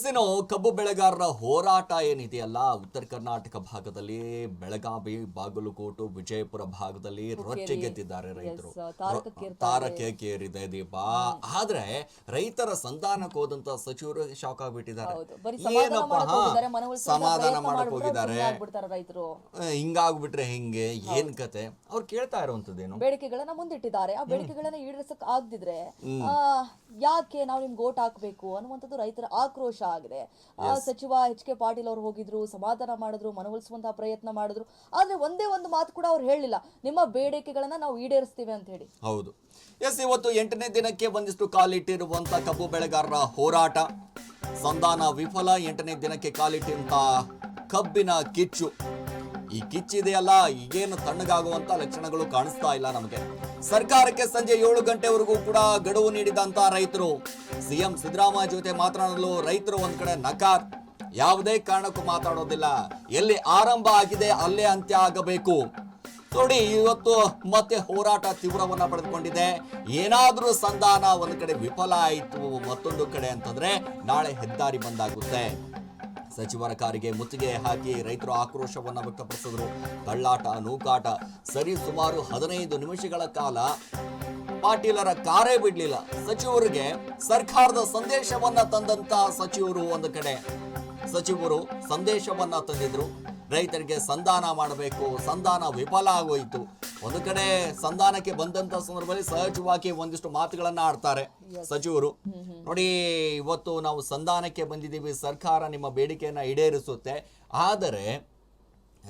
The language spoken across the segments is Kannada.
ಇನ್ನು ಕಬ್ಬು ಬೆಳೆಗಾರರ ಹೋರಾಟ ಏನಿದೆಯಲ್ಲ? ಉತ್ತರ ಕರ್ನಾಟಕ ಭಾಗದಲ್ಲಿ ಬೆಳಗಾವಿ ಬಾಗಲಕೋಟು ವಿಜಯಪುರ ಭಾಗದಲ್ಲಿ ರೊಚ್ಚಿಗೆದ್ದಿದ್ದಾರೆ ರೈತರು. ತಾರಕೇರಿದೆ ದೀಪ. ಆದ್ರೆ ರೈತರ ಸಂಧಾನಕ್ಕೆ ಹೋದಂತ ಸಚಿವರು ಶಾಕ್ ಆಗ್ಬಿಟ್ಟಿದ್ದಾರೆ. ಏನಪ್ಪ? ಮಾಡಕ್ ಹೋಗಿದ್ದಾರೆ ಸಮಾಧಾನ ಮಾಡಕ್ ಹೋಗಿದ್ದಾರೆ. ರೈತರು. ಹಿಂಗಾಗ್ಬಿಟ್ರೆ ಹೆಂಗೆ? ಏನ್ ಕತೆ? ಅವ್ರು ಕೇಳ್ತಾ ಇರುವಂತದ್ದೇನು ಬೇಡಿಕೆಗಳನ್ನ ಮುಂದಿಟ್ಟಿದ್ದಾರೆ. ಆ ಬೇಡಿಕೆಗಳನ್ನ ಈಡೇರಿಸಕ್ ಆಗದಿದ್ರೆ ಆ, ಯಾಕೆ ನಾವು ನಿಮ್ಗೆ ಓಟ್ ಹಾಕ್ಬೇಕು ಅನ್ನುವಂಥದ್ದು ರೈತರ ಆಕ್ರೋಶ. ಆಗಿದೆ. ಆ, ಸಚಿವ ಎಚ್ ಕೆ ಪಾಟೀಲ್ ಅವರು ಹೋಗಿದ್ರು ಸಮಾಧಾನ ಮಾಡಿದ್ರು ಮನವೊಲಿಸುವಂತಹ ಪ್ರಯತ್ನ ಮಾಡಿದ್ರು. ಆದ್ರೆ ಒಂದೇ ಒಂದು ಮಾತು ಕೂಡ ಅವ್ರು ಹೇಳಿಲ್ಲ. ನಿಮ್ಮ ಬೇಡಿಕೆಗಳನ್ನ ನಾವು ಈಡೇರಿಸ್ತೀವಿ ಅಂತ ಹೇಳಿ. ಹೌದು. ಎಸ್ ಇವತ್ತು ಎಂಟನೇ ದಿನಕ್ಕೆ ಒಂದಿಷ್ಟು ಕಾಲಿಟ್ಟಿರುವಂತ ಕಬ್ಬು ಬೆಳೆಗಾರರ ಹೋರಾಟ. ಸಂಧಾನ ವಿಫಲ ಎಂಟನೇ ದಿನಕ್ಕೆ ಕಾಲಿಟ್ಟಿರುವಂತಹ ಕಬ್ಬಿನ ಕಿಚ್ಚು. ಈ ಕಿಚ್ಚಿದೆಯಲ್ಲ ಈಗೇನು ತಣ್ಣಗಾಗುವಂತ ಲಕ್ಷಣಗಳು ಕಾಣಿಸ್ತಾ ಇಲ್ಲ ನಮಗೆ. ಸರ್ಕಾರಕ್ಕೆ ಸಂಜೆ ಏಳು ಗಂಟೆವರೆಗೂ ಕೂಡ ಗಡುವು ನೀಡಿದಂತ ರೈತರು. ಸಿಎಂ ಸಿದ್ದರಾಮಯ್ಯ ಜೊತೆ ಮಾತನಾಡಲು ರೈತರು ಒಂದ್ ಕಡೆ ನಕಾರ್. ಯಾವುದೇ ಕಾರಣಕ್ಕೂ ಮಾತಾಡೋದಿಲ್ಲ. ಎಲ್ಲಿ ಆರಂಭ ಆಗಿದೆ ಅಲ್ಲೇ ಅಂತ್ಯ ಆಗಬೇಕು. ನೋಡಿ, ಇವತ್ತು ಮತ್ತೆ ಹೋರಾಟ ತೀವ್ರವನ್ನ ಪಡೆದುಕೊಂಡಿದೆ. ಏನಾದರೂ ಸಂಧಾನ ಒಂದು ಕಡೆ ವಿಫಲ ಆಯಿತು ಮತ್ತೊಂದು ಕಡೆ ಅಂತಂದ್ರೆ ನಾಳೆ ಹೆದ್ದಾರಿ ಬಂದಾಗುತ್ತೆ. ಸಚಿವರ ಕಾರಿಗೆ ಮುತ್ತಿಗೆ ಹಾಕಿ ರೈತರು ಆಕ್ರೋಶವನ್ನು ವ್ಯಕ್ತಪಡಿಸಿದ್ರು. ಕಳ್ಳಾಟ ನೂಕಾಟ ಸರಿ ಸುಮಾರು ಹದಿನೈದು ನಿಮಿಷಗಳ ಕಾಲ ಪಾಟೀಲರ ಕಾರೇ ಬಿಡ್ಲಿಲ್ಲ. ಸಚಿವರಿಗೆ ಸರ್ಕಾರದ ಸಂದೇಶವನ್ನ ತಂದಂತ ಸಚಿವರು ಒಂದು ಕಡೆ. ಸಚಿವರು ಸಂದೇಶವನ್ನ ತಂದಿದ್ರು. ರೈತರಿಗೆ ಸಂಧಾನ ಮಾಡಬೇಕು ಸಂಧಾನ ವಿಫಲ ಆಗೋಯ್ತು. ಒಂದು ಕಡೆ ಸಂಧಾನಕ್ಕೆ ಬಂದಂತ ಸಂದರ್ಭದಲ್ಲಿ ಸಹಜವಾಗಿ ಒಂದಿಷ್ಟು ಮಾತುಗಳನ್ನ ಆಡ್ತಾರೆ. ಸಚಿವರು ನೋಡಿ ಇವತ್ತು ನಾವು ಸಂಧಾನಕ್ಕೆ ಬಂದಿದ್ದೀವಿ. ಸರ್ಕಾರ ನಿಮ್ಮ ಬೇಡಿಕೆಯನ್ನ ಈಡೇರಿಸುತ್ತೆ. ಆದರೆ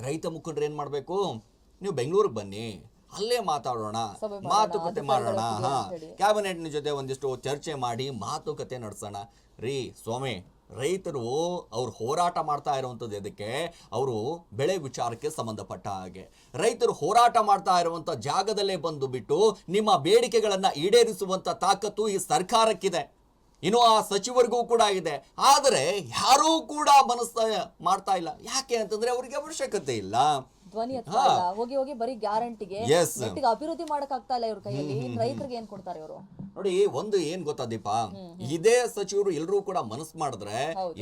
ರೈತ ಮುಖಂಡರು ಏನು ಮಾಡಬೇಕು? ನೀವು ಬೆಂಗಳೂರಿಗೆ ಬನ್ನಿ. ಅಲ್ಲೇ ಮಾತಾಡೋಣ. ಮಾತುಕತೆ ಮಾಡೋಣ. ಹಾಂ. ಕ್ಯಾಬಿನೆಟ್ನ ಜೊತೆ ಒಂದಿಷ್ಟು ಚರ್ಚೆ ಮಾಡಿ ಮಾತುಕತೆ ನಡೆಸೋಣ. ರೀ ಸ್ವಾಮಿ ರೈತರು ಅವ್ರು ಹೋರಾಟ ಮಾಡ್ತಾ ಇರುವಂಥದ್ದು ಎದಕ್ಕೆ? ಅವರು ಬೆಳೆ ವಿಚಾರಕ್ಕೆ ಸಂಬಂಧಪಟ್ಟ ಹಾಗೆ. ರೈತರು ಹೋರಾಟ ಮಾಡ್ತಾ ಇರುವಂಥ ಜಾಗದಲ್ಲೇ ಬಂದು ಬಿಟ್ಟು ನಿಮ್ಮ ಬೇಡಿಕೆಗಳನ್ನ ಈಡೇರಿಸುವಂಥ ತಾಕತ್ತು ಈ ಸರ್ಕಾರಕ್ಕಿದೆ. ಇನ್ನು ಆ ಸಚಿವರಿಗೂ ಕೂಡ ಆಗಿದೆ. ಆದರೆ ಯಾರೂ ಕೂಡ ಮನಸ್ಸ ಮಾಡ್ತಾ ಇಲ್ಲ. ಯಾಕೆ ಅಂತಂದರೆ ಅವರಿಗೆ ಅವಶ್ಯಕತೆ ಇಲ್ಲ. ಧ್ವನಿ ಎತ್ತಾ ಇಲ್ಲ. ಹೋಗಿ ಹೋಗಿ ಬರೀ ಗ್ಯಾರಂಟಿಗೆ Yes. ನೆಟ್ಟಿಗೆ ಅಭಿವೃದ್ಧಿ ಮಾಡಕ್ ಆಗ್ತಾ ಇಲ್ಲ ಇವ್ರ ಕೈಯಲ್ಲಿ. ರೈತರಿಗೆ ಏನ್ ಕೊಡ್ತಾರೆ ಇವರು? ನೋಡಿ ಒಂದು ಏನ್ ಗೊತ್ತಾ ದೀಪ? ಇದೇ ಸಚಿವರು ಎಲ್ಲರೂ ಕೂಡ ಮನಸ್ಸು ಮಾಡಿದ್ರೆ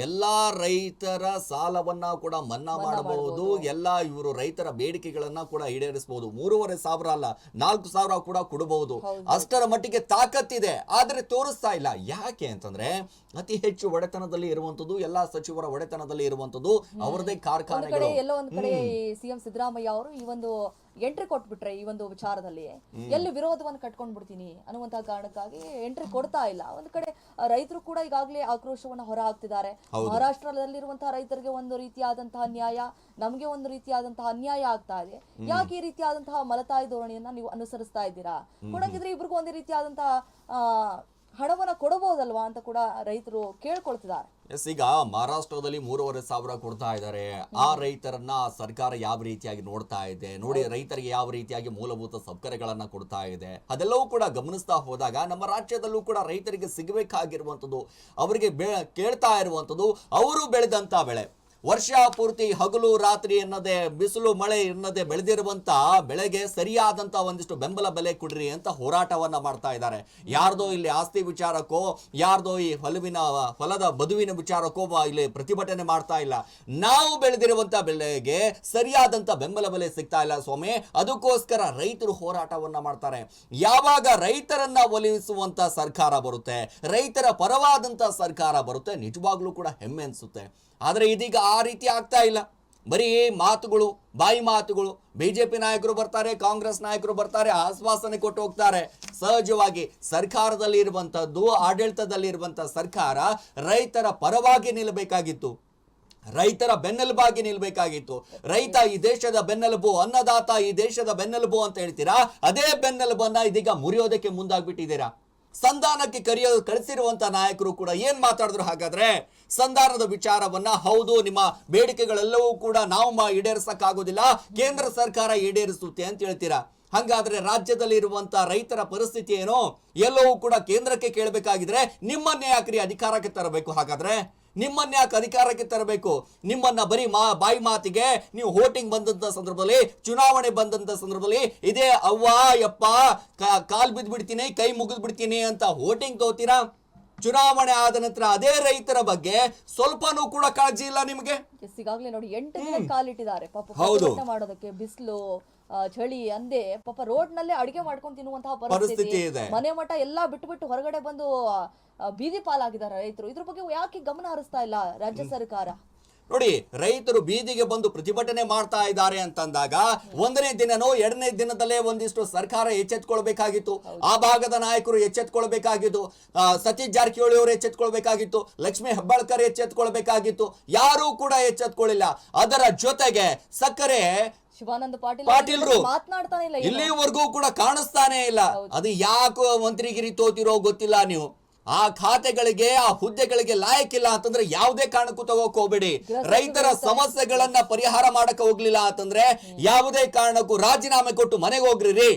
ಎಲ್ಲಾ ರೈತರ ಸಾಲವನ್ನ ಕೂಡ ಮನ್ನಾ ಮಾಡಬಹುದು. ಎಲ್ಲಾ ಇವರು ರೈತರ ಬೇಡಿಕೆಗಳನ್ನ ಕೂಡ ಈಡೇರಿಸಬಹುದು. ಮೂರುವರೆ ಸಾವಿರ ಅಲ್ಲ ನಾಲ್ಕು ಸಾವಿರ ಕೂಡ ಕೊಡಬಹುದು. ಅಷ್ಟರ ಮಟ್ಟಿಗೆ ತಾಕತ್ತಿದೆ ಆದ್ರೆ ತೋರಿಸ್ತಾ ಇಲ್ಲ. ಯಾಕೆ ಅಂತಂದ್ರೆ ಅತಿ ಹೆಚ್ಚು ಒಡೆತನದಲ್ಲಿ ಇರುವಂತದ್ದು ಎಲ್ಲಾ ಸಚಿವರ ಒಡೆತನದಲ್ಲಿ ಇರುವಂತದ್ದು ಅವರದೇ ಒಂದ್ ಕಡೆ ಕಾರ್ಖಾನೆಗಳು. ಎಲ್ಲೋ ಒಂದ್ ಕಡೆ ಸಿಎಂ ಸಿದ್ದರಾಮಯ್ಯ ಅವರು ಈ ಒಂದು ಎಂಟ್ರಿ ಕೊಟ್ಬಿಟ್ರೆ ಈ ಒಂದು ವಿಚಾರದಲ್ಲಿ ಎಲ್ಲಿ ವಿರೋಧವನ್ನು ಕಟ್ಕೊಂಡ್ ಬಿಡ್ತೀನಿ ಅನ್ನುವಂತ ಕಾರಣಕ್ಕಾಗಿ ಎಂಟ್ರಿ ಕೊಡ್ತಾ ಇಲ್ಲ. ಒಂದು ಕಡೆ ರೈತರು ಕೂಡ ಈಗಾಗಲೇ ಆಕ್ರೋಶವನ್ನ ಹೊರ ಹಾಕ್ತಿದ್ದಾರೆ ಮಹಾರಾಷ್ಟ್ರದಲ್ಲಿರುವಂತಹ ರೈತರಿಗೆ ಒಂದು ರೀತಿಯಾದಂತಹ ನ್ಯಾಯ ನಮಗೆ ಒಂದು ರೀತಿಯಾದಂತಹ ಅನ್ಯಾಯ ಆಗ್ತಾ ಇದೆ. ಯಾಕೆ ಈ ರೀತಿಯಾದಂತಹ ಮಲತಾಯಿ ಧೋರಣೆಯನ್ನ ನೀವು ಅನುಸರಿಸ್ತಾ ಇದ್ದೀರಾ? ಕೊಡಂಗಿದ್ರೆ ಇಬ್ರಿಗೂ ಒಂದೇ ರೀತಿಯಾದಂತಹ ಆ ಹಣವನ್ನ ಕೊಡಬಹುದಲ್ವಾ ಅಂತ ಕೂಡ ರೈತರು ಕೇಳ್ಕೊಳ್ತಿದ್ದಾರೆ. ಎಸ್ ಈಗ ಮಹಾರಾಷ್ಟ್ರದಲ್ಲಿ ಮೂರುವರೆ ಸಾವಿರ ಕೊಡ್ತಾ ಇದ್ದಾರೆ. ಆ ರೈತರನ್ನ ಸರ್ಕಾರ ಯಾವ ರೀತಿಯಾಗಿ ನೋಡ್ತಾ ಇದೆ? ನೋಡಿ ರೈತರಿಗೆ ಯಾವ ರೀತಿಯಾಗಿ ಮೂಲಭೂತ ಸೌಕರ್ಯಗಳನ್ನ ಕೊಡ್ತಾ ಇದೆ? ಅದೆಲ್ಲವೂ ಕೂಡ ಗಮನಿಸ್ತಾ ಹೋದಾಗ ನಮ್ಮ ರಾಜ್ಯದಲ್ಲೂ ಕೂಡ ರೈತರಿಗೆ ಸಿಗಬೇಕಾಗಿರುವಂಥದ್ದು ಅವರಿಗೆ ಬೆ ಕೇಳ್ತಾ ಇರುವಂಥದ್ದು ಅವರು ಬೆಳೆದಂತ ಬೆಳೆ. ವರ್ಷ ಪೂರ್ತಿ ಹಗಲು ರಾತ್ರಿ ಎನ್ನದೆ, ಬಿಸಿಲು ಮಳೆ ಎನ್ನದೆ ಬೆಳೆದಿರುವಂತ ಬೆಳೆಗೆ ಸರಿಯಾದಂತ ಒಂದಿಷ್ಟು ಬೆಂಬಲ ಬೆಲೆ ಕೊಡ್ರಿ ಅಂತ ಹೋರಾಟವನ್ನ ಮಾಡ್ತಾ ಇದ್ದಾರೆ. ಯಾರ್ದೋ ಇಲ್ಲಿ ಆಸ್ತಿ ವಿಚಾರಕ್ಕೋ, ಯಾರ್ದೋ ಈ ಹೊಲವಿನ, ಹೊಲದ ಬದುವಿನ ವಿಚಾರಕ್ಕೋ ಇಲ್ಲಿ ಪ್ರತಿಭಟನೆ ಮಾಡ್ತಾ ಇಲ್ಲ. ನಾವು ಬೆಳೆದಿರುವಂತ ಬೆಳೆಗೆ ಸರಿಯಾದಂತ ಬೆಂಬಲ ಬೆಲೆ ಸಿಗ್ತಾ ಇಲ್ಲ ಸ್ವಾಮಿ. ಅದಕ್ಕೋಸ್ಕರ ರೈತರು ಹೋರಾಟವನ್ನ ಮಾಡ್ತಾರೆ. ಯಾವಾಗ ರೈತರನ್ನ ಒಲಿಸುವಂತ ಸರ್ಕಾರ ಬರುತ್ತೆ, ರೈತರ ಪರವಾದಂತ ಸರ್ಕಾರ ಬರುತ್ತೆ, ನಿಜವಾಗ್ಲೂ ಕೂಡ ಹೆಮ್ಮೆ ಅನ್ಸುತ್ತೆ. ಆದರೆ ಇದೀಗ ಆ ರೀತಿ ಆಗ್ತಾ ಇಲ್ಲ. ಬರೀ ಮಾತುಗಳು, ಬಾಯಿ ಮಾತುಗಳು. ಬಿಜೆಪಿ ನಾಯಕರು ಬರ್ತಾರೆ, ಕಾಂಗ್ರೆಸ್ ನಾಯಕರು ಬರ್ತಾರೆ, ಆಶ್ವಾಸನೆ ಕೊಟ್ಟು ಹೋಗ್ತಾರೆ. ಸಹಜವಾಗಿ ಸರ್ಕಾರದಲ್ಲಿ ಇರುವಂಥದ್ದು ಆಡಳಿತದಲ್ಲಿ ಇರುವಂತ ಸರ್ಕಾರ ರೈತರ ಪರವಾಗಿ ನಿಲ್ಲಬೇಕಾಗಿತ್ತು. ರೈತರ ಬೆನ್ನೆಲುಬಾಗಿ ನಿಲ್ಬೇಕಾಗಿತ್ತು. ರೈತ ಈ ದೇಶದ ಬೆನ್ನೆಲುಬು, ಅನ್ನದಾತ ಈ ದೇಶದ ಬೆನ್ನೆಲುಬು ಅಂತ ಹೇಳ್ತೀರಾ? ಅದೇ ಬೆನ್ನೆಲುಬನ್ನ ಇದೀಗ ಮುರಿಯೋದಕ್ಕೆ ಮುಂದಾಗ್ಬಿಟ್ಟಿದ್ದೀರಾ? ಸಂಧಾನಕ್ಕೆ ಕರೆಯೋ ಕಳಿಸಿರುವಂತ ನಾಯಕರು ಕೂಡ ಏನ್ ಮಾತಾಡಿದ್ರು ಹಾಗಾದ್ರೆ? ಸಂಧಾನದ ವಿಚಾರವನ್ನ ಹೌದು, ನಿಮ್ಮ ಬೇಡಿಕೆಗಳೆಲ್ಲವೂ ಕೂಡ ನಾವು ಈಡೇರಿಸಕ್ಕಾಗೋದಿಲ್ಲ, ಕೇಂದ್ರ ಸರ್ಕಾರ ಈಡೇರಿಸುತ್ತೆ ಅಂತ ಹೇಳ್ತೀರಾ? ಹಂಗಾದ್ರೆ ರಾಜ್ಯದಲ್ಲಿ ಇರುವಂತ ರೈತರ ಪರಿಸ್ಥಿತಿ ಏನು? ಎಲ್ಲವೂ ಕೂಡ ಕೇಂದ್ರಕ್ಕೆ ಕೇಳಬೇಕಾಗಿದ್ರೆ ನಿಮ್ಮನ್ನೇ ಯಾಕ್ರಿ ಅಧಿಕಾರಕ್ಕೆ ತರಬೇಕು ಹಾಗಾದ್ರೆ? ನಿಮ್ಮನ್ನ ಯಾಕೆ ಅಧಿಕಾರಕ್ಕೆ ತರಬೇಕು? ನಿಮ್ಮನ್ನ ಬರೀ ಮಾ ಬಾಯಿ ಮಾತಿಗೆ ನೀವು ಹೋಟಿಂಗ್ ಬಂದಂತ ಸಂದರ್ಭದಲ್ಲಿ ಚುನಾವಣೆ ಬಂದಂತ ಸಂದರ್ಭದಲ್ಲಿ ಇದೇ ಅವ್ವ ಯಪ್ಪ ಕಾಲ್ ಬಿದ್ದು ಬಿಡ್ತೀನಿ ಕೈ ಮುಗಿದು ಬಿಡ್ತೀನಿ ಅಂತ ಹೋಟಿಂಗ್ ತಗೋತೀರಾ? ಚುನಾವಣೆ ಆದ ನಂತರ ಅದೇ ರೈತರ ಬಗ್ಗೆ ಸ್ವಲ್ಪನೂ ಕೂಡ ಕಾಳಜಿ ಇಲ್ಲ ನಿಮಗೆ? ಈಗಾಗಲೇ ನೋಡಿ ಎಂಟು ದಿನ ಕಾಲಿಟ್ಟಿದ್ದಾರೆ ಪಾಪ ಹೌದು. ಮಾಡೋದಕ್ಕೆ ಬಿಸಿಲು ಚಳಿ ಅಂದೆ ಪಾಪ ರೋಡ್ನಲ್ಲಿ ಅಡಿಗೆ ಮಾಡ್ಕೊಂಡು ತಿನ್ನುವಂತಹ ಪರಿಸ್ಥಿತಿ. ಮನೆ ಮಠ ಎಲ್ಲಾ ಬಿಟ್ಟು ಬಿಟ್ಟು ಹೊರಗಡೆ ಬಂದು ಬೀದಿ ಪಾಲಾಗಿದ್ದಾರೆ ರೈತರು. ಇದ್ರ ಬಗ್ಗೆ ಯಾಕೆ ಗಮನ ಹರಿಸ್ತಾ ಇಲ್ಲ ರಾಜ್ಯ ಸರ್ಕಾರ? ನೋಡಿ ರೈತರು ಬೀದಿಗೆ ಬಂದು ಪ್ರತಿಭಟನೆ ಮಾಡ್ತಾ ಇದ್ದಾರೆ ಅಂತಂದಾಗ ಒಂದನೇ ದಿನನೋ ಎರಡನೇ ದಿನದಲ್ಲೇ ಒಂದಿಷ್ಟು ಸರ್ಕಾರ ಎಚ್ಚೆತ್ಕೊಳ್ಬೇಕಾಗಿತ್ತು. ಆ ಭಾಗದ ನಾಯಕರು ಎಚ್ಚೆತ್ಕೊಳ್ಬೇಕಾಗಿತ್ತು. ಸತೀಶ್ ಜಾರಕಿಹೊಳಿ ಅವರು ಎಚ್ಚೆತ್ಕೊಳ್ಬೇಕಾಗಿತ್ತು. ಲಕ್ಷ್ಮೀ ಹೆಬ್ಬಾಳ್ಕರ್ ಎಚ್ಚೆತ್ಕೊಳ್ಬೇಕಾಗಿತ್ತು. ಯಾರೂ ಕೂಡ ಎಚ್ಚೆತ್ಕೊಳ್ಳಿಲ್ಲ ಅದರ ಜೊತೆಗೆ ಸಕ್ಕರೆ ಶಿವಾನಂದ ಪಾಟೀಲ್ ಪಾಟೀಲ್ರು ಮಾತನಾಡ್ತಾನೆ ಇಲ್ಲ? ಇಲ್ಲಿವರೆಗೂ ಕೂಡ ಕಾಣಿಸ್ತಾನೆ ಇಲ್ಲ. ಅದು ಯಾಕೋ ಮಂತ್ರಿಗಿರಿ ತೋತಿರೋ ಗೊತ್ತಿಲ್ಲ ನೀವು. ಆ ಖಾತೆಗಳಿಗೆ ಆ ಹುದ್ದೆಗಳಿಗೆ ಲಾಯಕ್ಕಿಲ್ಲ ಅಂತಂದ್ರೆ ಯಾವುದೇ ಕಾರಣಕ್ಕೂ ತಗೋಕ್ ಹೋಗ್ಬೇಡಿ. ರೈತರ ಸಮಸ್ಯೆಗಳನ್ನ ಪರಿಹಾರ ಮಾಡಕ್ ಹೋಗ್ಲಿಲ್ಲ ಅಂತಂದ್ರೆ ಯಾವುದೇ ಕಾರಣಕ್ಕೂ ರಾಜೀನಾಮೆ ಕೊಟ್ಟು ಮನೆಗೆ ಹೋಗ್ರಿ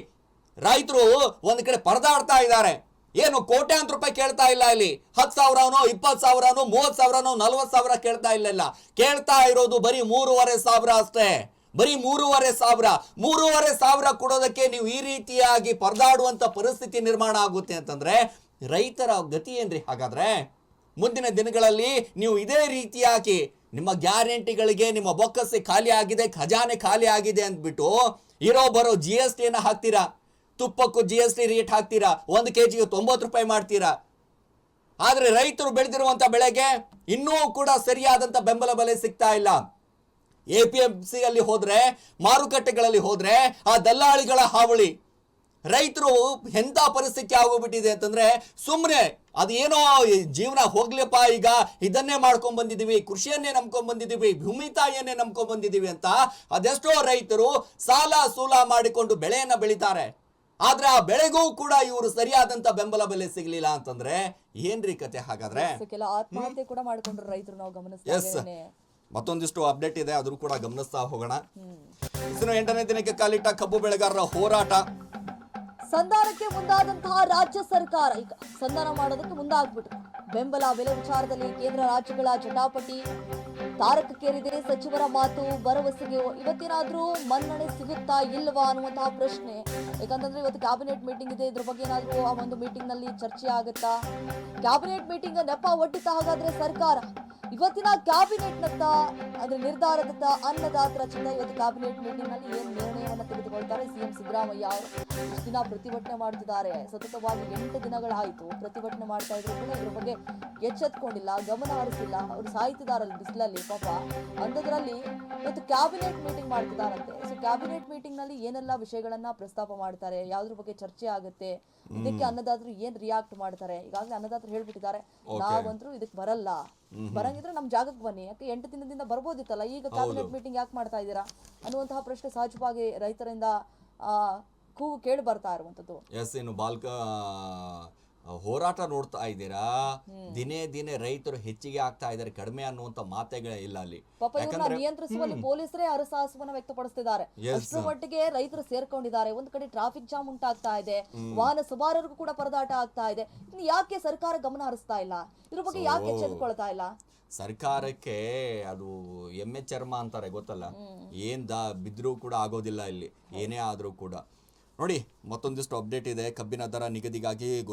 ರೈತರು ಒಂದ್ ಕಡೆ ಪರದಾಡ್ತಾ ಇದ್ದಾರೆ. ಏನು ಕೋಟ್ಯಾಂತ ರೂಪಾಯಿ ಕೇಳ್ತಾ ಇಲ್ಲ ಇಲ್ಲಿ. ಹತ್ತು ಸಾವಿರನೋ ಇಪ್ಪತ್ತು ಸಾವಿರನೋ ಮೂವತ್ತು ಸಾವಿರನೋ ನಲ್ವತ್ತು ಸಾವಿರ ಕೇಳ್ತಾ ಇಲ್ಲ ಇಲ್ಲ. ಕೇಳ್ತಾ ಇರೋದು ಬರೀ ಮೂರುವರೆ ಸಾವಿರ ಅಷ್ಟೇ. ಬರೀ ಮೂರುವರೆ ಸಾವಿರ ಮೂರುವರೆ ಸಾವಿರ ಕೊಡೋದಕ್ಕೆ ನೀವು ಈ ರೀತಿಯಾಗಿ ಪರದಾಡುವಂತ ಪರಿಸ್ಥಿತಿ ನಿರ್ಮಾಣ ಆಗುತ್ತೆ ಅಂತಂದ್ರೆ ರೈತರ ಗತಿ ಏನ್ರಿ? ಹಾಗಾದ್ರೆ ಮುಂದಿನ ದಿನಗಳಲ್ಲಿ ನೀವು ಇದೇ ರೀತಿಯಾಗಿ ನಿಮ್ಮ ಗ್ಯಾರಂಟಿಗಳಿಗೆ ನಿಮ್ಮ ಬೊಕ್ಕಸೆ ಖಾಲಿ ಆಗಿದೆ, ಖಜಾನೆ ಖಾಲಿ ಆಗಿದೆ ಅಂದ್ಬಿಟ್ಟು ಇರೋ ಬರೋ ಜಿ ಎಸ್ ಟಿಯನ್ನು ಹಾಕ್ತೀರಾ? ತುಪ್ಪಕ್ಕೂ ಜಿ ಎಸ್ ಟಿ ರೇಟ್ ಹಾಕ್ತೀರಾ? ಒಂದು ಕೆ ಜಿಗೆ ತೊಂಬತ್ತು ರೂಪಾಯಿ ಮಾಡ್ತೀರಾ? ಆದರೆ ರೈತರು ಬೆಳೆದಿರುವಂತ ಬೆಳೆಗೆ ಇನ್ನೂ ಕೂಡ ಸರಿಯಾದಂತ ಬೆಂಬಲ ಬೆಲೆ ಸಿಗ್ತಾ ಇಲ್ಲ. ಎ ಪಿ ಎಂ ಸಿಯಲ್ಲಿ ಹೋದ್ರೆ ಮಾರುಕಟ್ಟೆಗಳಲ್ಲಿ ಹೋದ್ರೆ ಆ ದಲ್ಲಾಳಿಗಳ ಹಾವಳಿ. ರೈತರು ಎಂಥ ಪರಿಸ್ಥಿತಿ ಆಗೋಗ್ಬಿಟ್ಟಿದೆ ಅಂತಂದ್ರೆ ಸುಮ್ಮನೆ ಅದೇನೋ ಜೀವನ ಹೋಗ್ಲಿಪ್ಪ ಈಗ ಇದನ್ನೇ ಮಾಡ್ಕೊಂಡ್ ಬಂದಿದೀವಿ ಕೃಷಿಯನ್ನೇ ನಂಬ್ಕೊಂಡ್ ಬಂದಿದೀವಿ ಭೂಮಿ ತಾಯಿಯನ್ನೇ ನಂಬ್ಕೊಂಡ್ ಬಂದಿದೀವಿ ಅಂತ ಅದೆಷ್ಟೋ ರೈತರು ಸಾಲ ಸೂಲ ಮಾಡಿಕೊಂಡು ಬೆಳೆಯನ್ನ ಬೆಳಿತಾರೆ. ಆದ್ರೆ ಆ ಬೆಳೆಗೂ ಕೂಡ ಇವರು ಸರಿಯಾದಂತ ಬೆಂಬಲ ಬೆಲೆ ಸಿಗ್ಲಿಲ್ಲ ಅಂತಂದ್ರೆ ಏನ್ರಿ ಕತೆ ಹಾಗಾದ್ರೆ? ಕೆಲ ಆತ್ಮಹತ್ಯೆ ಕೂಡ ಮಾಡ್ಕೊಂಡ್ರು ರೈತರು ನಾವು ಗಮನಿಸ್ತೇವೆ ಮತ್ತೊಂದಿಷ್ಟು ಅಪ್ಡೇಟ್ ಇದೆ ಅದ್ರೂ ಕೂಡ ಗಮನಿಸ್ತಾ ಹೋಗೋಣ. ಇನ್ನು ಎಂಟನೇ ದಿನಕ್ಕೆ ಕಾಲಿಟ್ಟ ಕಬ್ಬು ಬೆಳೆಗಾರರ ಹೋರಾಟ. ಸಂಧಾನಕ್ಕೆ ಮುಂದಾದಂತಹ ರಾಜ್ಯ ಸರ್ಕಾರ, ಈಗ ಸಂಧಾನ ಮಾಡೋದಕ್ಕೆ ಮುಂದಾಗ್ಬಿಟ್ಟು ಬೆಂಬಲ ಬೆಲೆ ವಿಚಾರದಲ್ಲಿ ಕೇಂದ್ರ ರಾಜ್ಯಗಳ ಜಟಾಪಟಿ ತಾರಕಕ್ಕೇರಿದೆ ಸಚಿವರ ಮಾತು, ಭರವಸೆಗೆ ಇವತ್ತೇನಾದ್ರೂ ಮನ್ನಣೆ ಸಿಗುತ್ತಾ ಇಲ್ವಾ ಅನ್ನುವಂತಹ ಪ್ರಶ್ನೆ. ಯಾಕಂತಂದ್ರೆ ಇವತ್ತು ಕ್ಯಾಬಿನೆಟ್ ಮೀಟಿಂಗ್ ಇದೆ, ಇದ್ರ ಬಗ್ಗೆ ಏನಾದ್ರೂ ಆ ಒಂದು ಮೀಟಿಂಗ್ನಲ್ಲಿ ಚರ್ಚೆ ಆಗುತ್ತಾ? ಕ್ಯಾಬಿನೆಟ್ ಮೀಟಿಂಗ್ ನೆಪ ಒಟ್ಟಿತ್ತ ಹಾಗಾದ್ರೆ ಸರ್ಕಾರ? ಇವತ್ತಿನ ಕ್ಯಾಬಿನೆಟ್ ನತ್ತ ಅದ್ರ ನಿರ್ಧಾರದತ್ತ ಅನ್ನದಾತರ ರಚನೆ ಇವತ್ತು ಕ್ಯಾಬಿನೆಟ್ ಮೀಟಿಂಗ್ನಲ್ಲಿ ಏನ್ ಸಿದ್ದರಾಮಯ್ಯ ಇಷ್ಟು ದಿನ ಪ್ರತಿಭಟನೆ ಮಾಡ್ತಿದ್ದಾರೆ? ಸತತವಾಗಿ ಎಂಟು ದಿನಗಳಾಯಿತು ಪ್ರತಿಭಟನೆ ಮಾಡ್ತಾ ಇದ್ರು ಕೂಡ ಇದ್ರ ಬಗ್ಗೆ ಎಚ್ಚೆತ್ಕೊಂಡಿಲ್ಲ ಗಮನ ಹರಿಸಿಲ್ಲ. ಅವ್ರು ಸಾಯ್ತಿದಾರಲ್ಲ ಬಿಸಿಲಲ್ಲಿ ಪಾಪ ಅಂಥದ್ರಲ್ಲಿ ಇವತ್ತು ಕ್ಯಾಬಿನೆಟ್ ಮೀಟಿಂಗ್ ಮಾಡ್ತಿದಾರಂತೆ ಸೊ ಕ್ಯಾಬಿನೆಟ್ ಮೀಟಿಂಗ್ನಲ್ಲಿ ಏನೆಲ್ಲ ವಿಷಯಗಳನ್ನ ಪ್ರಸ್ತಾಪ ಮಾಡ್ತಾರೆ? ಯಾವ್ದ್ರ ಬಗ್ಗೆ ಚರ್ಚೆ ಆಗುತ್ತೆ? ಇದಕ್ಕೆ ಅನ್ನದಾತರು ಏನ್ ರಿಯಾಕ್ಟ್ ಮಾಡ್ತಾರೆ? ಈಗಾಗಲೇ ಅನ್ನದಾತರು ಹೇಳ್ಬಿಟ್ಟಿದ್ದಾರೆ. ನಾವಂತರೂ ಇದಕ್ಕೆ ಬರಲ್ಲ. ಬರಂಗಿದ್ರೆ ನಮ್ ಜಾಗಕ್ಕೆ ಬನ್ನಿ. ಯಾಕೆ ಎಂಟು ದಿನದಿಂದ ಬರ್ಬೋದಿತ್ತಲ್ಲ? ಈಗ ಕ್ಯಾಬಿನೆಟ್ ಮೀಟಿಂಗ್ ಯಾಕೆ ಮಾಡ್ತಾ ಇದ್ದೀರಾ? ಅನ್ನುವಂತಹ ಪ್ರಶ್ನೆ ಸಹಜವಾಗಿ ರೈತರಿಂದ ಕೂಗು ಕೇಳಿ ಬರ್ತಾ ಇರುವಂತದ್ದು ಎಸ್ ಏನು ಬಾಲ್ಕ ಹೋರಾಟ ನೋಡ್ತಾ ಇದ್ದೀರಾ? ದಿನೇ ದಿನೇ ರೈತರು ಹೆಚ್ಚಿಗೆ ಆಗ್ತಾ ಇದ್ದಾರೆ ಕಡಿಮೆ ಅನ್ನುವಂತ ಮಾತೆಗಳೇ ಇಲ್ಲ ಅಲ್ಲಿ. ಪಾಪ ಇವ್ರನ್ನ ನಿಯಂತ್ರಿಸುವಲ್ಲಿ ಪೊಲೀಸರೇ ಅರಸಾಹಸವನ್ನ ವ್ಯಕ್ತಪಡಿಸುತ್ತಿದ್ದಾರೆ ಅಷ್ಟು ಅಷ್ಟರ ಮಟ್ಟಿಗೆ ರೈತರು ಸೇರ್ಕೊಂಡಿದ್ದಾರೆ. ಒಂದ್ ಕಡೆ ಟ್ರಾಫಿಕ್ ಜಾಮ್ ಉಂಟಾಗ್ತಾ ಇದೆ. ವಾಹನ ಸವಾರರಿಗೂ ಕೂಡ ಪರದಾಟ ಆಗ್ತಾ ಇದೆ. ಇನ್ನು ಯಾಕೆ ಸರ್ಕಾರ ಗಮನ ಹರಿಸ್ತಾ ಇಲ್ಲ? ಇದ್ರ ಬಗ್ಗೆ ಯಾಕೆ ಎಚ್ಚೆತ್ಕೊಳ್ತಾ ಇಲ್ಲ? ಸರ್ಕಾರಕ್ಕೆ ಅದು ಎಮ್ಮೆ ಚರ್ಮ ಅಂತಾರೆ, ಗೊತ್ತಲ್ಲ? ಏನ್ ದಾ ಬಿದ್ರೂ ಕೂಡ ಆಗೋದಿಲ್ಲ ಇಲ್ಲಿ. ಏನೇ ಆದ್ರೂ ಕೂಡ. ನೋಡಿ, ಮತ್ತೊಂದಿಷ್ಟು ಅಪ್ಡೇಟ್ ಇದೆ. ಕಬ್ಬಿನ ದರ ನಿಗದಿಗಾಗಿ